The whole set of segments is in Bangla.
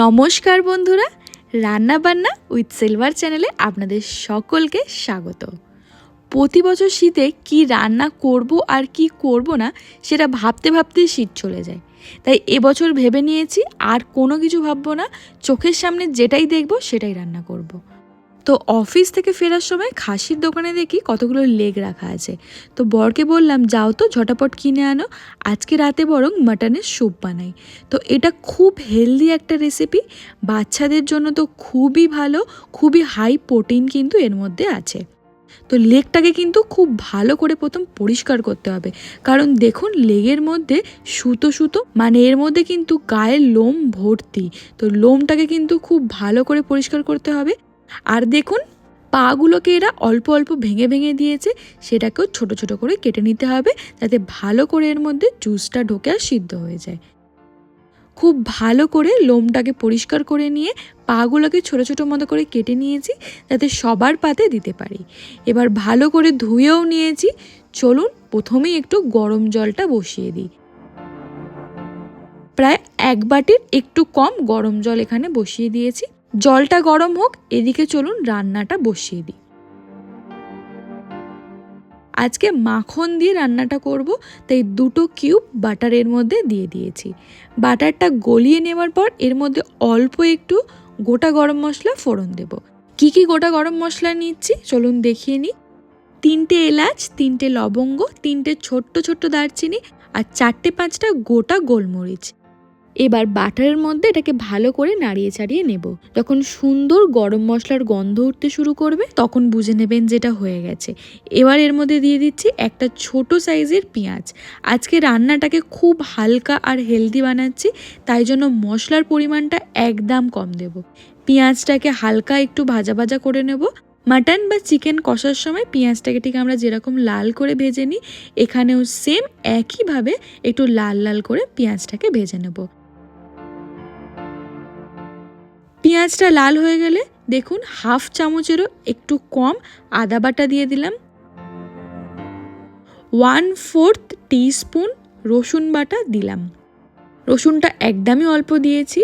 নমস্কার বন্ধুরা রান্নাবান্না উইথ সিলভার চ্যানেলে আপনাদের সকলকে স্বাগত প্রতি বছর শীতে কি রান্না করব আর কি করব না, সেটা ভাবতে ভাবতে শীত চলে যায় তাই এবছর ভেবে নিয়েছি আর কোনো কিছু ভাববো না, চোখের সামনে যেটাই দেখব সেটাই রান্না করব। তো অফিস থেকে ফেরার সময় খাসির দোকানে দেখি কতগুলো লেগ রাখা আছে। তো বরকে বললাম, যাও তো, ঝটাপট কিনে আনো। আজকে রাতে বরং মাটনের স্যুপ বানাই। তো এটা খুব হেলদি একটা রেসিপি বাচ্চাদের জন্য তো খুবই ভালো, খুবই হাই প্রোটিন কিন্তু এর মধ্যে আছে। তো লেগটাকে কিন্তু খুব ভালো করে প্রথম পরিষ্কার করতে হবে। কারণ দেখুন, লেগের মধ্যে সুতো সুতো মানে এর মধ্যে কিন্তু গায়ের লোম ভর্তি। তো লোমটাকে কিন্তু খুব ভালো করে পরিষ্কার করতে হবে। আর দেখুন, পাগুলোকে এরা অল্প অল্প ভেঙে ভেঙে দিয়েছে, সেটাকেও ছোট ছোট করে কেটে নিতে হবে যাতে ভালো করে এর মধ্যে জুসটা ঢোকে আর সিদ্ধ হয়ে যায়। খুব ভালো করে লোমটাকে পরিষ্কার করে নিয়ে পাগুলোকে ছোট ছোট মতো করে কেটে নিয়েছি, যাতে সবার পাতে দিতে পারি। এবার ভালো করে ধুয়েও নিয়েছি, চলুন প্রথমেই একটু গরম জলটা বসিয়ে দিই। প্রায় এক বাটির একটু কম গরম জল এখানে বসিয়ে দিয়েছি। জলটা গরম হোক, এদিকে চলুন রান্নাটা বসিয়ে দিই। আজকে মাখন দিয়ে রান্নাটা করব, তাই দুটো কিউব বাটারের মধ্যে দিয়ে দিয়েছি। বাটারটা গলিয়ে নেওয়ার পর এর মধ্যে অল্প একটু গোটা গরম মশলা ফোড়ন দেব। কি কি গোটা গরম মশলা নিচ্ছি, চলুন দেখিয়ে নিই। তিনটে এলাচ, তিনটে লবঙ্গ, তিনটে ছোট্ট ছোট্ট দারচিনি আর চারটে পাঁচটা গোটা গোলমরিচ। এবার বাটারের মধ্যে এটাকে ভালো করে নাড়িয়ে চাড়িয়ে নেব। যখন সুন্দর গরম মশলার গন্ধ উঠতে শুরু করবে, তখন বুঝে নেবেন যেটা হয়ে গেছে। এবার এর মধ্যে দিয়ে দিচ্ছি একটা ছোট সাইজের পেঁয়াজ। আজকে রান্নাটাকে খুব হালকা আর হেলদি বানাচ্ছি, তাই জন্য মশলার পরিমাণটা একদম কম দেব। পেঁয়াজটাকে হালকা একটু ভাজা ভাজা করে নেব। মাটন বা চিকেন কষার সময় পেঁয়াজটাকে ঠিক আমরা যেরকম লাল করে ভেজে নিই, এখানেও সেম একইভাবে একটু লাল লাল করে পেঁয়াজটাকে ভেজে নেব। পেঁয়াজটা লাল হয়ে গেলে দেখুন হাফ চামচেরও একটু কম আদা বাটা দিয়ে দিলাম। ওয়ান ফোর্থ টিস্পুন রসুন বাটা দিলাম। রসুনটা একদমই অল্প দিয়েছি।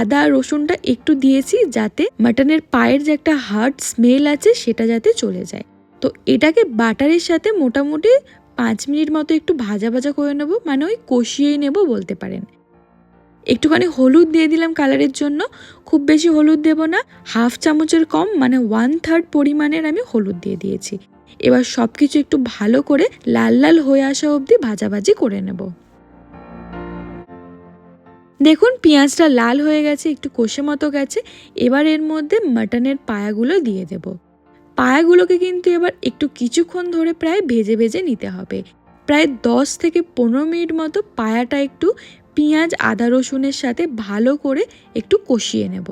আদা রসুনটা একটু দিয়েছি যাতে মাটনের পায়ের যে একটা হার্ড স্মেল আছে সেটা যাতে চলে যায়। তো এটাকে বাটারের সাথে মোটামুটি পাঁচ মিনিট মতো একটু ভাজা ভাজা করে নেব মানে ওই কষিয়েই নেব বলতে পারেন। একটুখানি হলুদ দিয়ে দিলাম কালারের জন্য। খুব বেশি হলুদ দেব না। হাফ চামচের কম মানে ওয়ান থার্ড পরিমাণের আমি হলুদ দিয়ে দিয়েছি। এবার সব কিছু একটু ভালো করে লাল লাল হয়ে আসা অবধি ভাজাভাজি করে নেব। দেখুন, পেঁয়াজটা লাল হয়ে গেছে, একটু কষে মতো গেছে। এবার এর মধ্যে মাটনের পায়াগুলো দিয়ে দেব। পায়াগুলোকে কিন্তু এবার একটু কিছুক্ষণ ধরে প্রায় ভেজে ভেজে নিতে হবে। প্রায় দশ থেকে পনেরো মিনিট মতো পায়াটা একটু পেঁয়াজ, আদা রসুনের সাথে ভালো করে একটু কষিয়ে নেব।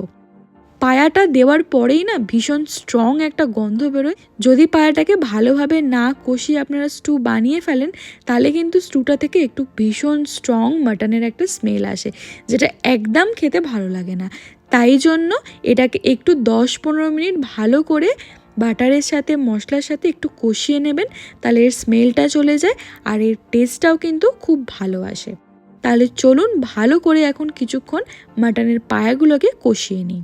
পায়াটা দেওয়ার পরেই না ভীষণ স্ট্রং একটা গন্ধ বেরোয়। যদি পায়াটাকে ভালোভাবে না কষিয়ে আপনারা স্টু বানিয়ে ফেলেন, তাহলে কিন্তু স্টুটা থেকে একটু ভীষণ স্ট্রং মাটনের একটা স্মেল আসে, যেটা একদম খেতে ভালো লাগে না। তাই জন্য এটাকে একটু দশ পনেরো মিনিট ভালো করে বাটারের সাথে, মশলার সাথে একটু কষিয়ে নেবেন, তাহলে এর স্মেলটা চলে যায় আর এর টেস্টটাও কিন্তু খুব ভালো আসে। তাহলে চলুন ভালো করে এখন কিছুক্ষণ মাটনের পায়াগুলোকে কষিয়ে নিই।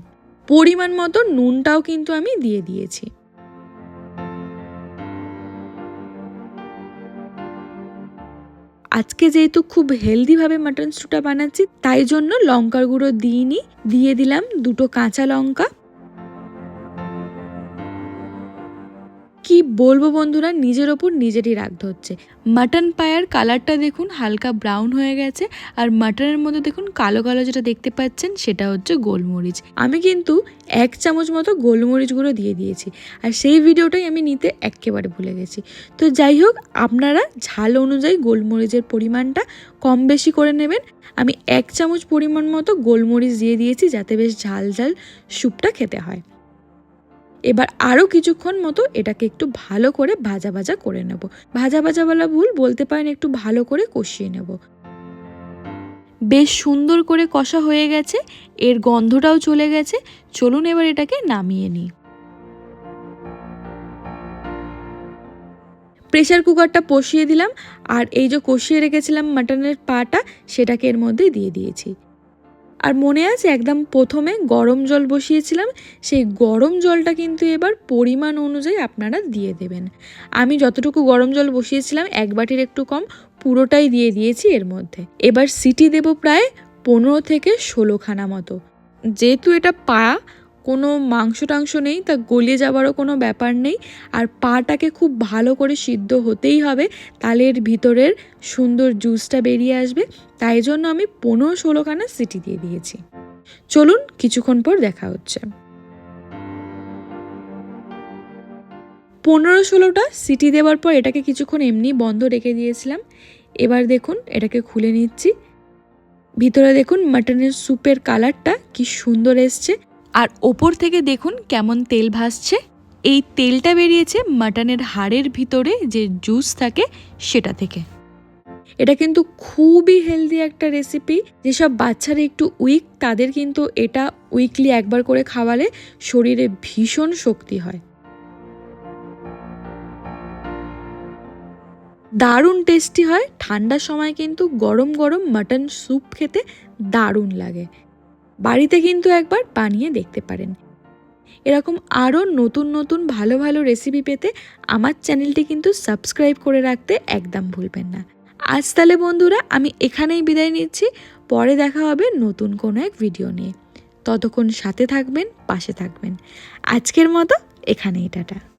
পরিমাণ মতো নুনটাও কিন্তু আমি দিয়ে দিয়েছি। আজকে যেহেতু খুব হেলদিভাবে মাটন স্টুটা বানাচ্ছি, তাই জন্য লঙ্কার গুঁড়ো দিইনি দিয়ে দিলাম দুটো কাঁচা লঙ্কা কি বলব বন্ধুরা, নিজের ওপর নিজেরই রাগ হচ্ছে মাটন পায়ার কালারটা দেখুন হালকা ব্রাউন হয়ে গেছে, আর মাটনের মধ্যে দেখুন কালো কালো যেটা দেখতে পাচ্ছেন সেটা হচ্ছে গোলমরিচ। আমি কিন্তু এক চামচ মতো গোলমরিচগুলো দিয়ে দিয়েছি, আর সেই ভিডিওটাই আমি নিতে একেবারে ভুলে গেছি। তো যাই হোক, আপনারা ঝাল অনুযায়ী গোলমরিচের পরিমাণটা কম বেশি করে নেবেন। আমি এক চামচ পরিমাণ মতো গোলমরিচ দিয়ে দিয়েছি যাতে বেশ ঝাল ঝাল স্যুপটা খেতে হয়। এবার আরও কিছুক্ষণ মতো এটাকে একটু ভালো করে ভাজা ভাজা করে নেব। ভাজা ভাজাওয়ালা ভুল, বলতে পারেন একটু ভালো করে কষিয়ে নেব। বেশ সুন্দর করে কষা হয়ে গেছে, এর গন্ধটাও চলে গেছে। চলুন এবার এটাকে নামিয়ে নিই। প্রেশার কুকারটা বসিয়ে দিলাম, আর এই যে কষিয়ে রেখেছিলাম মাটনের পাটা, সেটাকে এর মধ্যে দিয়ে দিয়েছি। আর মনে আছে একদম প্রথমে গরম জল বসিয়েছিলাম, সেই গরম জলটা কিন্তু এবার পরিমাণ অনুযায়ী আপনারা দিয়ে দেবেন। আমি যতটুকু গরম জল বসিয়েছিলাম, এক বাটির একটু কম, পুরোটাই দিয়ে দিয়েছি এর মধ্যে। এবার সিটি দেব প্রায় পনেরো থেকে ষোলোখানা মতো। যেহেতু এটা পা কোনো মাংস টাংস নেই, তা গলিয়ে যাবারও কোনো ব্যাপার নেই। আর পাটাকে খুব ভালো করে সিদ্ধ হতেই হবে তাহলে এর ভিতরের সুন্দর জুসটা বেরিয়ে আসবে। তাই জন্য আমি পনেরো ষোলোখানা সিটি দিয়ে দিয়েছি। চলুন কিছুক্ষণ পর দেখা হচ্ছে। পনেরো ষোলোটা সিটি দেওয়ার পর এটাকে কিছুক্ষণ এমনি বন্ধ রেখে দিয়েছিলাম। এবার দেখুন, এটাকে খুলে নিচ্ছি। ভিতরে দেখুন, মাটনের স্যুপের কালারটা কি সুন্দর এসছে। আর ওপর থেকে দেখুন কেমন তেল ভাসছে। এই তেলটা বেরিয়েছে মাটনের হাড়ের ভিতরে যে জুস থাকে সেটা থেকে। এটা কিন্তু খুবই হেলদি একটা রেসিপি। যেসব বাচ্চারা একটু উইক, তাদের কিন্তু এটা উইকলি একবার করে খাওয়ালে শরীরে ভীষণ শক্তি হয়। দারুণ টেস্টি হয়। ঠান্ডার সময় কিন্তু গরম গরম মাটন স্যুপ খেতে দারুণ লাগে। বাড়িতে কিন্তু একবার বানিয়ে দেখতে পারেন। এরকম আরও নতুন নতুন ভালো ভালো রেসিপি পেতে আমার চ্যানেলটি কিন্তু সাবস্ক্রাইব করে রাখতে একদম ভুলবেন না। আজ তাহলে বন্ধুরা আমি এখানেই বিদায় নিচ্ছি। পরে দেখা হবে নতুন কোনো এক ভিডিও নিয়ে। ততক্ষণ সাথে থাকবেন, পাশে থাকবেন। আজকের মতো এখানেই, টাটা।